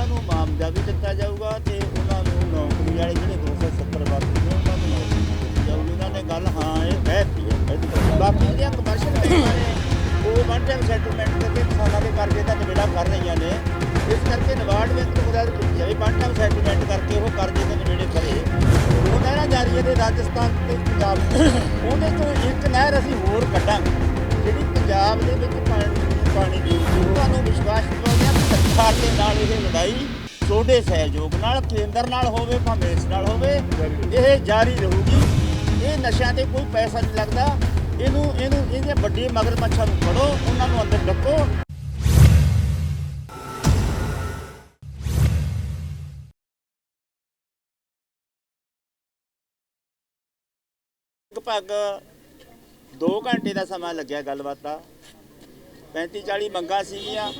ਉਹਨਾਂ ਨੂੰ ਮਾਮਜਾ ਵੀ ਦਿੱਤਾ ਜਾਊਗਾ ਤੇ ਉਹਨਾਂ ਨੂੰ ਨੌਕਰੀ ਵਾਲੇ ਜਿਹੜੇ 270 ਬਾਕੀ ਨੇ, ਉਹਨਾਂ ਨੂੰ ਨੌਕਰੀ ਦਿੱਤੀ ਜਾਊਗੀ। ਉਹਨਾਂ ਨੇ ਗੱਲ ਹਾਂ, ਇਹ ਕਹਿਤੀ ਹੈ ਬਾਕੀ ਜਿਹੜੀਆਂ ਕਮਰਸ਼ੀਅਲ ਬੈਂਕਾਂ ਨੇ ਉਹ ਵਨ ਟਾਈਮ ਸੈਟਲਮੈਂਟ ਕਰਕੇ ਕਿਸਾਨਾਂ ਦੇ ਕਰਜ਼ੇ ਦਾ ਨਿਬੇੜਾ ਕਰ ਰਹੀਆਂ ਨੇ। ਇਸ ਕਰਕੇ ਨਵਾਰਡ ਬੈਂਕ ਨੂੰ ਮਦਦ ਕੀਤੀ ਜਾਵੇ। ਵਨ ਟਾਈਮ ਸੈਟਲਮੈਂਟ ਕਰਕੇ ਉਹ ਕਰਜ਼ੇ ਦੇ ਨਿਬੇੜੇ ਕਰੇ। ਉਹ ਨਹਿਰਾਂ ਜਾਰੀ ਨੇ ਰਾਜਸਥਾਨ ਤੇ ਪੰਜਾਬ ਉਹਦੇ ਤੋਂ ਇੱਕ ਨਹਿਰ ਅਸੀਂ ਹੋਰ ਕੱਢਾਂਗੇ। ਜਿਹੜੀ ਪੰਜਾਬ ਦੇ ਵਿੱਚ ਪਾਣੀ ਪਾਣੀ ਦੀ ਹਾਂ ਨਾਲ ਇਹ ਲੜਾਈ ਤੁਹਾਡੇ ਸਹਿਯੋਗ ਨਾਲ, ਕੇਂਦਰ ਨਾਲ ਹੋਵੇ, ਭਾਵੇਂ ਇਸ ਨਾਲ ਹੋਵੇ, ਇਹ ਜਾਰੀ ਰਹੂਗੀ। ਇਹ ਨਸ਼ਿਆਂ ਤੇ ਕੋਈ ਪੈਸਾ ਨਹੀਂ ਲੱਗਦਾ। ਇਹਨੂੰ ਇਹਨੂੰ, ਇਹਦੇ ਵੱਡੇ ਮਗਰਮੱਛਾਂ ਨੂੰ ਫੜੋ, ਉਹਨਾਂ ਨੂੰ ਅੰਦਰ ਡੱਕੋ ਲਗਭਗ 2 ਘੰਟੇ ਦਾ ਸਮਾਂ ਲੱਗਿਆ ਗੱਲਬਾਤ। ਦਾ 35 40 ਮੰਗਾਂ ਸੀਗੀਆਂ।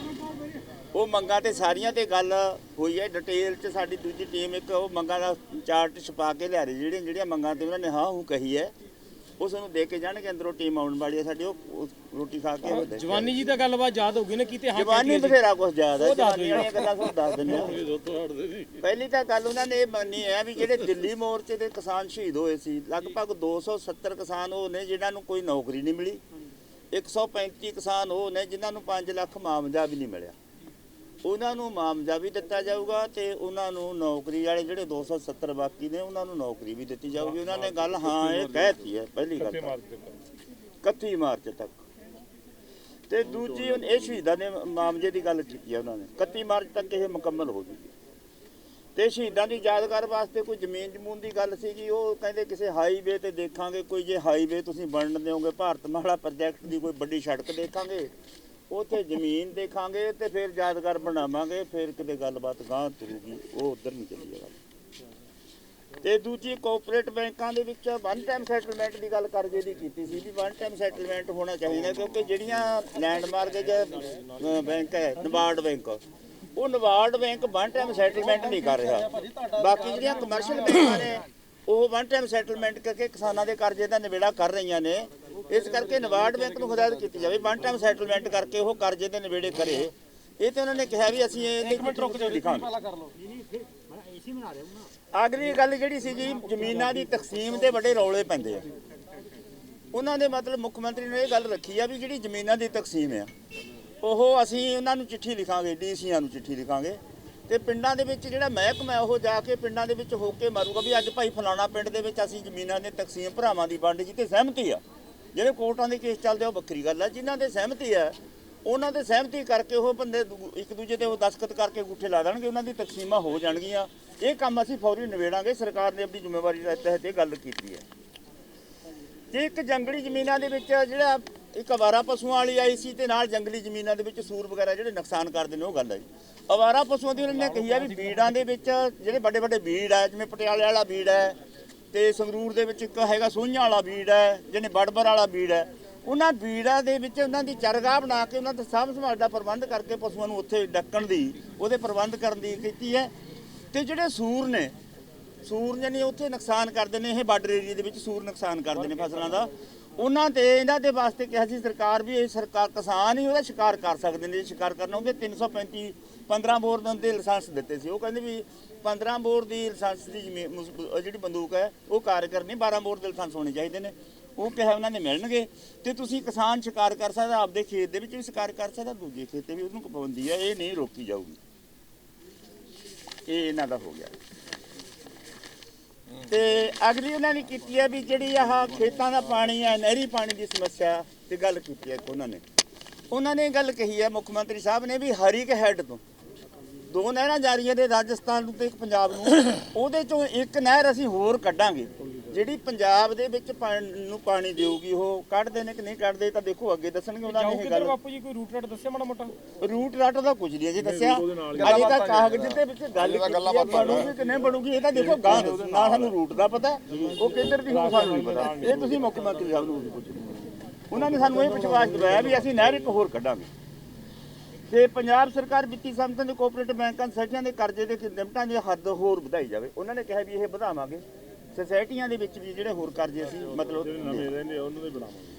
ਉਹ ਮੰਗਾਂ ਤੇ ਸਾਰੀਆਂ ਤੇ ਗੱਲ ਹੋਈ ਹੈ ਡਿਟੇਲ ਚ ਸਾਡੀ ਦੂਜੀ ਟੀਮ ਇੱਕ ਉਹ ਮੰਗਾਂ ਦਾ ਚਾਰਟ ਛਪਾ ਕੇ ਲਿਆ ਰਹੀ ਜਿਹੜੀਆਂ ਜਿਹੜੀਆਂ ਮੰਗਾਂ ਤੇ ਉਹਨਾਂ ਨੇ ਹਾਂ ਹੂੰ ਕਹੀ ਹੈ। ਉਸ ਨੂੰ ਦੇ ਕੇ ਜਾਣਗੇ ਅੰਦਰੋਂ ਟੀਮ ਆਉਣ ਵਾਲੀ ਹੈ ਸਾਡੀ ਉਹ ਉਹ ਰੋਟੀ ਖਾ ਕੇ ਉਹ ਜਵਾਨੀ ਜੀ ਦਾ ਗੱਲਬਾਤ ਯਾਦ ਹੋਊਗੀ ਨਾ ਕਿਤੇ ਹਾਂ ਜਵਾਨੀ ਹੈ। ਬਥੇਰਾ ਕੁਝ ਜ਼ਿਆਦਾ ਉਹ ਦੱਸ ਜਵਾਨੀ ਵਾਲੀਆਂ ਗੱਲਾਂ ਤੁਹਾਨੂੰ ਦੱਸ ਦਿੰਦੇ ਹਾਂ। ਪਹਿਲੀ ਤਾਂ ਗੱਲ ਉਹਨਾਂ ਨੇ ਇਹ ਮੰਨੀ ਹੈ ਵੀ ਜਿਹੜੇ ਦਿੱਲੀ ਮੋਰਚੇ ਦੇ ਕਿਸਾਨ ਸ਼ਹੀਦ ਹੋਏ ਸੀ ਲਗਭਗ 270 ਕਿਸਾਨ ਉਹ ਨੇ ਜਿਨ੍ਹਾਂ ਨੂੰ ਕੋਈ ਨੌਕਰੀ ਨਹੀਂ ਮਿਲੀ। 135 ਕਿਸਾਨ ਉਹ ਨੇ ਜਿਨ੍ਹਾਂ ਨੂੰ 5 ਲੱਖ ਮਾਮਜਾ ਵੀ ਨਹੀਂ ਮਿਲਿਆ। ਉਹਨਾਂ ਨੂੰ ਮਾਮਜਾ ਵੀ ਦਿੱਤਾ ਜਾਊਗਾ ਤੇ ਉਹਨਾਂ ਨੂੰ ਨੌਕਰੀ ਵਾਲੇ ਜਿਹੜੇ 270 ਬਾਕੀ ਨੇ ਉਹਨਾਂ ਨੂੰ ਨੌਕਰੀ ਵੀ ਦਿੱਤੀ ਜਾਊਗੀ। ਉਹਨਾਂ ਨੇ ਗੱਲ ਹਾਂ ਇਹ ਕਹਿਤੀ ਹੈ ਪਹਿਲੀ ਗੱਲ ਤਾਂ। 31 ਮਾਰਚ ਤੱਕ। ਤੇ ਦੂਜੀ ਇਹ ਸ਼ਹੀਦਾਂ ਦੇ ਮਾਮਲੇ ਦੀ ਗੱਲ ਕੀਤੀ ਹੈ ਉਹਨਾਂ ਨੇ। 31 ਮਾਰਚ ਤੱਕ ਇਹ ਮੁਕੰਮਲ ਹੋ ਜੂਗੀ ਤੇ ਸ਼ਹੀਦਾਂ ਦੀ ਯਾਦਗਾਰ ਵਾਸਤੇ ਕੋਈ ਜ਼ਮੀਨ ਜਮੂਨ ਦੀ ਗੱਲ ਸੀਗੀ ਉਹ ਕਹਿੰਦੇ ਕਿਸੇ ਹਾਈਵੇ ਤੇ ਦੇਖਾਂਗੇ ਕੋਈ ਜੇ ਹਾਈਵੇ ਤੁਸੀਂ ਬਣਨ ਦਿਓਗੇ ਭਾਰਤਮਾਲਾ ਪ੍ਰੋਜੈਕਟ ਦੀ ਕੋਈ ਵੱਡੀ ਸੜਕ ਦੇਖਾਂਗੇ। ਉੱਥੇ ਜ਼ਮੀਨ ਦੇਖਾਂਗੇ ਤੇ ਫਿਰ ਯਾਦਗਾਰ ਬਣਾਵਾਂਗੇ, ਫਿਰ ਕਿਤੇ ਗੱਲਬਾਤ ਗਾਂ ਤੁਰੂਗੀ, ਉਹ ਉਧਰ ਨਹੀਂ ਚੱਲੀ ਗੱਲ ਤੇ ਦੂਜੀ ਕੋਆਪਰੇਟ ਬੈਂਕਾਂ ਦੇ ਵਿੱਚ ਵਨ ਟਾਈਮ ਸੈਟਲਮੈਂਟ ਦੀ ਗੱਲ ਕਰਜੇ ਦੀ ਕੀਤੀ ਸੀ ਵੀ ਵਨ ਟਾਈਮ ਸੈਟਲਮੈਂਟ ਹੋਣਾ ਚਾਹੀਦਾ ਕਿਉਂਕਿ ਜਿਹੜੀਆਂ ਲੈਂਡਮਾਰਕ ਬੈਂਕ ਹੈ ਨਬਾਰਡ ਬੈਂਕ ਉਹ NABARD bank one time settlement ਨਹੀਂ ਕਰ ਰਿਹਾ। ਬਾਕੀ ਜਿਹੜੀਆਂ ਕਮਰਸ਼ੀਅਲ ਬੈਂਕਾਂ ਨੇ, ਉਹ ਵਨ ਟਾਈਮ ਸੈਟਲਮੈਂਟ ਕਰਕੇ ਕਿਸਾਨਾਂ ਦੇ ਕਰਜ਼ੇ ਦਾ ਨਿਬੇੜਾ ਕਰ ਰਹੀਆਂ ਨੇ। ਇਸ ਕਰਕੇ ਨਬਾਰਡ ਬੈਂਕ ਨੂੰ ਹਦਾਇਤ ਕੀਤੀ ਜਾਵੇ ਵਨ ਟਾਈਮ ਸੈਟਲਮੈਂਟ ਕਰਕੇ ਉਹ ਕਰਜ਼ੇ ਦੇ ਨਿਬੇੜੇ ਕਰੇ। ਇਹ ਤੇ ਉਹਨਾਂ ਨੇ ਕਿਹਾ ਵੀ ਅਸੀਂ ਇਹ ਇੱਕ ਮਿੰਟ ਰੁਕ ਜਾਓ ਲਿਖਾਂਗੇ ਆਖਰੀ ਗੱਲ ਜਿਹੜੀ ਸੀਗੀ ਜ਼ਮੀਨਾਂ ਦੀ ਤਕਸੀਮ ਦੇ ਵੱਡੇ ਰੌਲੇ ਪੈਂਦੇ ਆ। ਉਹਨਾਂ ਦੇ ਮਤਲਬ ਮੁੱਖ ਮੰਤਰੀ ਨੇ ਇਹ ਗੱਲ ਰੱਖੀ ਆ ਵੀ ਜਿਹੜੀ ਜ਼ਮੀਨਾਂ ਦੀ ਤਕਸੀਮ ਆ ਉਹ ਅਸੀਂ ਉਹਨਾਂ ਨੂੰ ਚਿੱਠੀ ਲਿਖਾਂਗੇ ਡੀਸੀਆਂ ਨੂੰ ਚਿੱਠੀ ਲਿਖਾਂਗੇ। ਤੇ ਪਿੰਡਾਂ ਦੇ ਵਿੱਚ ਜਿਹੜਾ ਮਹਿਕਮਾ ਉਹ ਜਾ ਕੇ ਪਿੰਡਾਂ ਦੇ ਵਿੱਚ ਹੋ ਕੇ ਮਾਰੂਗਾ ਵੀ ਅੱਜ ਭਾਈ ਫਲਾਣਾ ਪਿੰਡ ਦੇ ਵਿੱਚ ਅਸੀਂ ਜ਼ਮੀਨਾਂ ਦੀ ਤਕਸੀਮ ਭਰਾਵਾਂ ਦੀ ਵੰਡ ਜਿੱਤੇ ਸਹਿਮਤੀ ਆ। ਜਿਹੜੇ ਕੋਰਟਾਂ ਦੇ ਕੇਸ ਚੱਲਦੇ ਆ, ਉਹ ਵੱਖਰੀ ਗੱਲ ਹੈ ਜਿਨ੍ਹਾਂ ਦੇ ਸਹਿਮਤੀ ਹੈ ਉਹਨਾਂ ਦੇ ਸਹਿਮਤੀ ਕਰਕੇ ਉਹ ਬੰਦੇ ਦੂ- ਇੱਕ ਦੂਜੇ ਤੇ ਉਹ ਦਸਖਤ ਕਰਕੇ ਅੰਗੂਠੇ ਲਾ ਦੇਣਗੇ, ਉਹਨਾਂ ਦੀ ਤਕਸੀਮਾਂ ਹੋ ਜਾਣਗੀਆਂ। ਇਹ ਕੰਮ ਅਸੀਂ ਫੌਰੀ ਨਿਬੇੜਾਂਗੇ। ਸਰਕਾਰ ਨੇ ਆਪਣੀ ਜ਼ਿੰਮੇਵਾਰੀ ਦੇ ਤਹਿਤ ਇਹ ਗੱਲ ਕੀਤੀ ਹੈ। ਤੇ ਇੱਕ ਜੰਗਲੀ ਜ਼ਮੀਨਾਂ ਦੇ ਵਿੱਚ ਜਿਹੜਾ ਇੱਕ ਅਵਾਰਾ ਪਸ਼ੂਆਂ ਵਾਲੀ ਆਈ ਸੀ ਤੇ ਨਾਲ ਜੰਗਲੀ ਜ਼ਮੀਨਾਂ ਦੇ ਵਿੱਚ ਸੂਰ ਵਗੈਰਾ ਜਿਹੜੇ ਨੁਕਸਾਨ ਕਰਦੇ ਨੇ ਉਹ ਗੱਲ ਹੈ ਜੀ। ਅਵਾਰਾ ਪਸ਼ੂਆਂ ਦੀ ਉਹਨਾਂ ਨੇ ਕਹੀ ਆ ਵੀ ਬੀੜਾਂ ਦੇ ਵਿੱਚ ਜਿਹੜੇ ਵੱਡੇ ਵੱਡੇ ਬੀੜ ਹੈ ਜਿਵੇਂ ਪਟਿਆਲੇ ਵਾਲਾ ਬੀੜ ਹੈ ਤੇ ਸੰਗਰੂਰ ਦੇ ਵਿੱਚ ਇੱਕ ਹੈਗਾ ਸੋਹੀਆਂ ਵਾਲਾ ਬੀੜ ਹੈ, ਜਿਹਨੇ ਬੜਬਰ ਵਾਲਾ ਬੀੜ ਹੈ। ਉਹਨਾਂ ਬੀੜਾਂ ਦੇ ਵਿੱਚ ਉਹਨਾਂ ਦੀ ਚਰਗਾਹ ਬਣਾ ਕੇ ਉਹਨਾਂ ਦਾ ਸਾਂਭ ਸੰਭਾਲ ਦਾ ਪ੍ਰਬੰਧ ਕਰਕੇ ਪਸ਼ੂਆਂ ਨੂੰ ਉੱਥੇ ਡੱਕਣ ਦੀ, ਉਹਦੇ ਪ੍ਰਬੰਧ ਕਰਨ ਦੀ ਕੀਤੀ ਹੈ। ਤੇ ਜਿਹੜੇ ਸੂਰ ਨੇ, ਸੂਰ ਜਾਨੀ ਉੱਥੇ ਨੁਕਸਾਨ ਕਰਦੇ ਨੇ, ਇਹ ਬਾਰਡਰ ਏਰੀਆ ਦੇ ਵਿੱਚ ਸੂਰ ਨੁਕਸਾਨ ਕਰਦੇ ਨੇ ਫਸਲਾਂ ਦਾ। ਉਹਨਾਂ ਤੇ, ਇਹਨਾਂ ਦੇ ਵਾਸਤੇ ਕਿਹਾ ਸੀ ਸਰਕਾਰ ਵੀ ਇਹ ਸਰਕਾਰ, ਕਿਸਾਨ ਹੀ ਉਹਦਾ ਸ਼ਿਕਾਰ ਕਰ ਸਕਦੇ ਨੇ ਜੇ ਸ਼ਿਕਾਰ ਕਰਨਾ ਉਹਦੇ 335 15 ਬੋਰ ਦੇ ਲਾਇਸੈਂਸ ਦਿੱਤੇ ਸੀ। ਉਹ ਕਹਿੰਦੇ ਵੀ 15 ਬੋਰ ਦੀ ਲਾਇਸੈਂਸ ਦੀ ਜ਼ਮੀਨ ਮੁਸ- ਉਹ ਜਿਹੜੀ ਬੰਦੂਕ ਹੈ, ਉਹ ਕਾਰਗਰ ਨਹੀਂ 12 ਬੋਰ ਦੇ ਲਾਇਸੈਂਸ ਹੋਣੇ ਚਾਹੀਦੇ ਨੇ। ਉਹ ਕਿਹਾ ਉਹਨਾਂ ਨੇ ਮਿਲਣਗੇ ਤੇ ਤੁਸੀਂ ਕਿਸਾਨ ਸ਼ਿਕਾਰ ਕਰ ਸਕਦਾ, ਆਪਦੇ ਖੇਤ ਦੇ ਵਿੱਚ ਵੀ ਸ਼ਿਕਾਰ ਕਰ ਸਕਦਾ, ਦੂਜੇ ਖੇਤ ਤੇ ਵੀ ਉਹਨੂੰ ਪਾਬੰਦੀ ਹੈ ਇਹ ਨਹੀਂ ਰੋਕੀ ਜਾਊਗੀ। ਇਹ ਇਹਨਾਂ ਦਾ ਹੋ ਗਿਆ। ਤੇ ਅਗਲੀ ਉਹਨਾਂ ਨੇ ਕੀਤੀ ਹੈ ਵੀ ਜਿਹੜੀ ਆਹ ਖੇਤਾਂ ਦਾ ਪਾਣੀ ਹੈ ਨਹਿਰੀ ਪਾਣੀ ਦੀ ਸਮੱਸਿਆ ਤੇ ਗੱਲ ਕੀਤੀ ਹੈ ਇੱਕ ਉਹਨਾਂ ਨੇ। ਉਹਨਾਂ ਨੇ ਗੱਲ ਕਹੀ ਹੈ ਮੁੱਖ ਮੰਤਰੀ ਸਾਹਿਬ ਨੇ ਵੀ ਹਰ ਇੱਕ ਹੈੱਡ ਤੋਂ। ਦੋ ਨਹਿਰਾਂ ਜਾਰੀਆਂ ਨੇ ਰਾਜਸਥਾਨ ਨੂੰ ਤੇ ਇੱਕ ਪੰਜਾਬ ਨੂੰ ਉਹਦੇ ਚੋਂ ਇੱਕ ਨਹਿਰ ਅਸੀਂ ਹੋਰ ਕੱਢਾਂਗੇ। ਜਿਹੜੀ ਪੰਜਾਬ ਦੇ ਵਿੱਚ ਪਾਣੀ ਨੂੰ ਪਾਣੀ ਦੇਊਗੀ ਉਹ ਕੱਢਦੇ ਨੇ ਕਿ ਨਹੀਂ ਕੱਢਦੇ ਤਾਂ ਦੇਖੋ ਅੱਗੇ ਦੱਸਣਗੇ ਉਹਨਾਂ ਨੇ ਇਹ ਗੱਲ। ਬਾਪੂ ਜੀ ਕੋਈ ਰੂਟ ਰਾਟ ਦੱਸਿਆ ਮਾੜਾ ਮੋਟਾ ਰੂਟ ਰਾਟ ਦਾ ਕੁਝ ਨਹੀਂ ਅਜੇ ਦੱਸਿਆ। ਅਜੇ ਤਾਂ ਕਾਗਜ਼ ਦੇ ਵਿੱਚ ਗੱਲ ਕੀਤੀ ਬਣੂਗੀ ਕਿ ਨਹੀਂ ਬਣੂਗੀ ਇਹ ਤਾਂ ਦੇਖੋ ਗਾਂ ਦੱਸੋ। ਨਾ ਸਾਨੂੰ ਰੂਟ ਦਾ ਪਤਾ। ਉਹ ਕਿੱਧਰ ਦੀ ਹੋਊ ਸਾਨੂੰ ਨਹੀਂ ਪਤਾ। ਇਹ ਤੁਸੀਂ ਮੁੱਖ ਮੰਤਰੀ ਸਾਹਿਬ ਨੂੰ ਪੁੱਛੋ। ਉਹਨਾਂ ਨੇ ਸਾਨੂੰ ਇਹ ਵਿਸ਼ਵਾਸ ਦਿਵਾਇਆ ਵੀ ਅਸੀਂ ਨਹਿਰ ਇੱਕ ਹੋਰ ਕੱਢਾਂਗੇ। ਤੇ ਪੰਜਾਬ ਸਰਕਾਰ ਵਿੱਤੀ ਸੰਸਥਾ ਦੇ ਕੋਆਪਰੇਟਿਵ ਬੈਂਕਾਂ ਸੱਜਿਆਂ ਦੇ ਕਰਜ਼ੇ ਦੇ ਲਿਮਟਾਂ ਦੀ ਹੱਦ ਹੋਰ ਵਧਾਈ ਜਾਵੇ ਉਹਨਾਂ ਨੇ ਕਿਹਾ ਵੀ ਇਹ ਵਧਾਵਾਂਗੇ। ਸੁਸਾਇਟੀਆਂ ਦੇ ਵਿੱਚ ਵੀ ਜਿਹੜੇ ਹੋਰ ਕਰਜ਼ੇ ਸੀ ਮਤਲਬ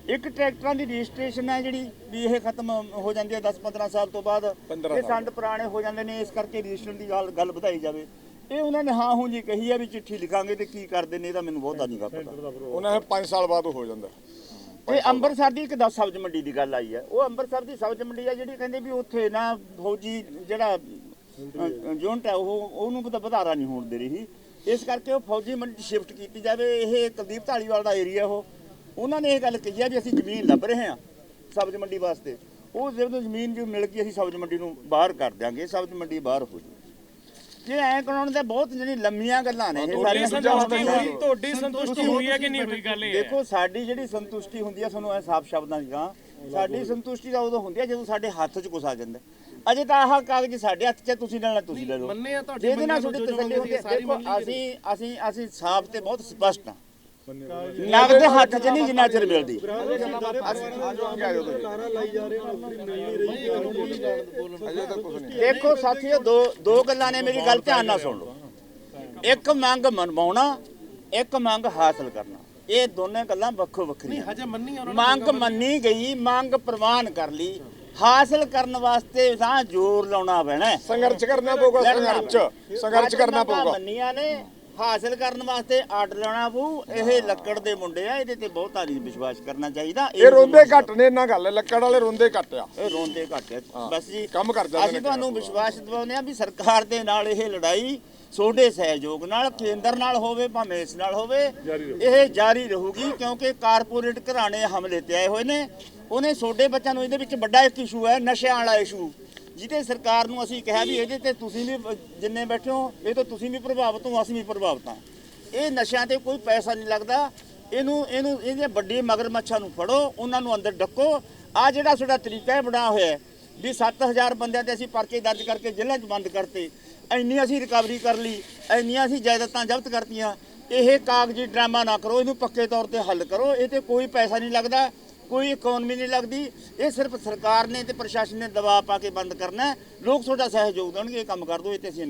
ਇੱਕ ਟਰੈਕਟਰਾਂ ਦੀ ਰਜਿਸਟ੍ਰੇਸ਼ਨ ਹੈ ਜਿਹੜੀ ਵੀ ਇਹ ਖਤਮ ਹੋ ਜਾਂਦੀ ਹੈ 10-15 ਸਾਲ ਤੋਂ ਬਾਅਦ। ਇਹ ਸੰਦ ਪੁਰਾਣੇ ਹੋ ਜਾਂਦੇ ਨੇ ਇਸ ਕਰਕੇ ਰਜਿਸਟ੍ਰੇਸ਼ਨ ਦੀ ਗੱਲ ਗੱਲ ਵਧਾਈ ਜਾਵੇ। ਇਹ ਉਹਨਾਂ ਨੇ ਹਾਂ ਹੂੰ ਜੀ ਕਹੀ ਆ ਵੀ ਚਿੱਠੀ ਲਿਖਾਂਗੇ ਤੇ ਕੀ ਕਰਦੇ ਨੇ ਇਹਦਾ ਮੈਨੂੰ ਬਹੁਤਾ ਨਹੀਂ ਪਤਾ ਉਹਨਾਂ 5 ਸਾਲ ਬਾਅਦ ਹੋ ਜਾਂਦਾ। ਇਹ ਅੰਮ੍ਰਿਤਸਰ ਦੀ ਇੱਕ 10 ਸਬਜ਼ ਮੰਡੀ ਦੀ ਗੱਲ ਆਈ ਹੈ। ਉਹ ਅੰਮ੍ਰਿਤਸਰ ਦੀ ਸਬਜ਼ ਮੰਡੀ ਆ ਜਿਹੜੀ ਕਹਿੰਦੇ ਵੀ ਉੱਥੇ ਨਾ ਫੌਜੀ ਜਿਹੜਾ ਜੁਨਟ ਹੈ ਉਹ ਉਹਨੂੰ ਪਤਾ ਵਧਾਰਾ ਨਹੀਂ ਹੋਣ ਦੇ ਰਹੀ। ਇਸ ਕਰਕੇ ਉਹ ਫੌਜੀ ਮੰਡੀ ਸ਼ਿਫਟ ਕੀਤੀ ਜਾਵੇ। ਇਹ ਕੁਲਦੀਪ ਢਾਲੀਵਾਲ ਦਾ ਏਰੀਆ ਉਹ। ਉਹਨਾਂ ਨੇ ਇਹ ਗੱਲ ਕਹੀ ਆ ਵੀ ਅਸੀਂ ਜ਼ਮੀਨ ਲੱਭ ਰਹੇ ਹਾਂ ਸਬਜ਼ ਮੰਡੀ ਵਾਸਤੇ। ਉਹ ਜਦੋਂ ਜ਼ਮੀਨ ਜੋ ਮਿਲ ਗਈ ਅਸੀਂ ਸਬਜ਼ ਮੰਡੀ ਨੂੰ ਬਾਹਰ ਕਰ ਦਿਆਂਗੇ। ਸਬਜ਼ ਮੰਡੀ ਬਾਹਰ ਹੋ ਜੂ। ਜੇ ਐਂ ਕਰਾਉਣ ਦੇ ਬਹੁਤ ਜਿਹੜੀ ਲੰਮੀਆਂ ਗੱਲਾਂ ਨੇ ਇਹ ਤੁਹਾਡੀ ਸਾਰੀਆਂ ਸੰਤੁਸ਼ਟੀ ਹੋਈ ਤੁਹਾਡੀ ਸੰਤੁਸ਼ਟੀ ਹੋਈ ਹੈ ਕਿ ਨਹੀਂ ਹੋਈ? ਗੱਲ ਇਹ ਹੈ। ਦੇਖੋ ਸਾਡੀ ਜਿਹੜੀ ਸੰਤੁਸ਼ਟੀ ਹੁੰਦੀ ਆ ਤੁਹਾਨੂੰ ਐ ਸਾਫ਼ ਸ਼ਬਦਾਂ 'ਚ ਕਹਾਂ ਸਾਡੀ ਸੰਤੁਸ਼ਟੀ ਤਾਂ ਉਦੋਂ ਹੁੰਦੀ ਆ ਜਦੋਂ ਸਾਡੇ ਹੱਥ 'ਚ ਕੁਛ ਆ ਜਾਂਦਾ ਅਜੇ ਤਾਂ ਆਹ ਕਾਗਜ਼ ਸਾਡੇ ਹੱਥ 'ਚ ਤੁਸੀਂ ਲੈਣਾ ਤੁਸੀਂ ਲੈ ਲਓ। ਮੰਨੇ ਆ ਤੁਹਾਡੀ ਜਿਹਦੇ ਨਾਲ ਤੁਹਾਡੀ ਤਸੱਲੀ ਹੁੰਦੀ ਹੈ। ਦੇਖੋ ਅਸੀਂ ਅਸੀਂ ਅਸੀਂ ਸਾਫ਼ ਤੇ ਬਹੁਤ ਸਪਸ਼ਟ ਹਾਂ। ਨਗਦ ਹੱਥ 'ਚ ਨਹੀਂ ਜਿੰਨਾ ਚਿਰ ਮਿਲਦੀ। ਦੇਖੋ ਸਾਥੀਓ ਦੋ ਦੋ ਗੱਲਾਂ ਨੇ ਮੇਰੀ ਗੱਲ ਧਿਆਨ ਨਾਲ ਸੁਣ ਲਓ। ਇੱਕ ਮੰਗ ਮਨਵਾਉਣਾ ਇੱਕ ਮੰਗ ਹਾਸਲ ਕਰਨਾ। ਇਹ ਦੋਨੇ ਗੱਲਾਂ ਵੱਖੋ ਵੱਖਰੀਆਂ ਹਜੇ ਮੰਨੀ ਮੰਗ ਮੰਨੀ ਗਈ ਮੰਗ ਪ੍ਰਵਾਨ ਕਰ ਲਈ। ਹਾਸਲ ਕਰਨ ਵਾਸਤੇ ਤਾਂ ਜ਼ੋਰ ਲਾਉਣਾ ਪੈਣਾ। ਹੈ। ਸੰਘਰਸ਼ ਕਰਨਾ ਪਊਗਾ ਸੰਘਰਸ਼ ਸੰਘਰਸ਼ ਕਰਨਾ ਪਊਗਾ। ਮੰਨੀਆਂ ਨੇ ਹਾਸਲ ਕਰਨ ਵਾਸਤੇ ਆਰਡਰ ਲਾਉਣਾ ਪਊ। ਇਹ ਲੱਕੜ ਦੇ ਮੁੰਡੇ ਆ ਇਹਦੇ ਤੇ ਬਹੁਤਾ ਨਹੀਂ ਵਿਸ਼ਵਾਸ ਕਰਨਾ ਚਾਹੀਦਾ। ਇਹ ਰੋਂਦੇ ਘੱਟ ਨੇ ਇਹਨਾਂ ਗੱਲ ਲੱਕੜ ਵਾਲੇ ਰੋਂਦੇ ਘੱਟ ਆ। ਇਹ ਰੋਂਦੇ ਘੱਟ ਹੈ ਬਸ ਜੀ ਕੰਮ ਕਰ ਜਾਂਦੇ ਅਸੀਂ ਤੁਹਾਨੂੰ ਵਿਸ਼ਵਾਸ ਦਿਵਾਉਂਦੇ ਆ ਵੀ ਸਰਕਾਰ ਦੇ ਨਾਲ ਇਹ ਲੜਾਈ ਸੋਡੇ ਸਹਿਯੋਗ ਨਾਲ ਕੇਂਦਰ ਨਾਲ ਹੋਵੇ ਭਾਵੇਂ ਇਸ ਨਾਲ ਹੋਵੇ ਇਹ ਜਾਰੀ ਰਹੂਗੀ ਕਿਉਂਕਿ ਕਾਰਪੋਰੇਟ ਘਰਾਣੇ ਹਮਲੇ ਤੇ ਆਏ ਹੋਏ ਨੇ। ਉਹਨੇ ਸੋਡੇ ਬੱਚਿਆਂ ਨੂੰ ਇਹਦੇ ਵਿੱਚ ਵੱਡਾ ਇੱਕ ਇਸ਼ੂ ਹੈ ਨਸ਼ਿਆਂ ਵਾਲਾ ਇਸ਼ੂ ਜਿਹਦੇ ਸਰਕਾਰ ਨੂੰ ਅਸੀਂ ਕਿਹਾ ਵੀ ਇਹਦੇ ਤੇ ਤੁਸੀਂ ਵੀ ਜਿੰਨੇ ਬੈਠੇ ਹੋ ਇਹ ਤੋਂ ਤੁਸੀਂ ਵੀ ਪ੍ਰਭਾਵਿਤ ਹੋ ਅਸੀਂ ਵੀ ਪ੍ਰਭਾਵਿਤ ਹਾਂ। ਇਹ ਨਸ਼ਿਆਂ ਤੇ ਕੋਈ ਪੈਸਾ ਨਹੀਂ ਲੱਗਦਾ। ਇਹਨੂੰ ਇਹਨੂੰ ਇਹਦੇ ਵੱਡੀ ਮਗਰਮੱਛਾਂ ਨੂੰ ਫੜੋ ਉਹਨਾਂ ਨੂੰ ਅੰਦਰ ਡੱਕੋ। ਆ ਜਿਹੜਾ ਸਾਡਾ ਤਰੀਕਾ ਹੈ ਬਣਾ ਹੋਇਆ ਹੈ, ਵੀ 7000 ਬੰਦਿਆਂ ਤੇ ਅਸੀਂ ਪਰਚੇ ਦਰਜ ਕਰਕੇ ਜੇਲ੍ਹਾਂ 'ਚ ਬੰਦ ਕਰਤੇ। ਇੰਨੀ ਅਸੀਂ ਰਿਕਵਰੀ ਕਰ ਲਈ ਇੰਨੀਆਂ ਅਸੀਂ ਜਾਇਦਾਦਾਂ ਜ਼ਬਤ ਕਰਤੀਆਂ। ਇਹ ਕਾਗਜ਼ੀ ਡਰਾਮਾ ਨਾ ਕਰੋ ਇਹਨੂੰ ਪੱਕੇ ਤੌਰ ਤੇ ਹੱਲ ਕਰੋ। ਇਹ ਤੇ ਕੋਈ ਪੈਸਾ ਨਹੀਂ ਲੱਗਦਾ। ਕੋਈ ਇਕਨੋਮੀ ਨਹੀਂ ਲੱਗਦੀ। ਇਹ ਸਿਰਫ ਸਰਕਾਰ ਨੇ ਤੇ ਪ੍ਰਸ਼ਾਸਨ ਨੇ ਦਬਾਅ ਪਾ ਕੇ ਬੰਦ ਕਰਨਾ ਲੋਕ ਤੁਹਾਡਾ ਸਹਿਯੋਗ ਦੇਣਗੇ, ਇਹ ਕੰਮ ਕਰ ਦਿਓ ਇਹ ਤੇ ਅਸੀਂ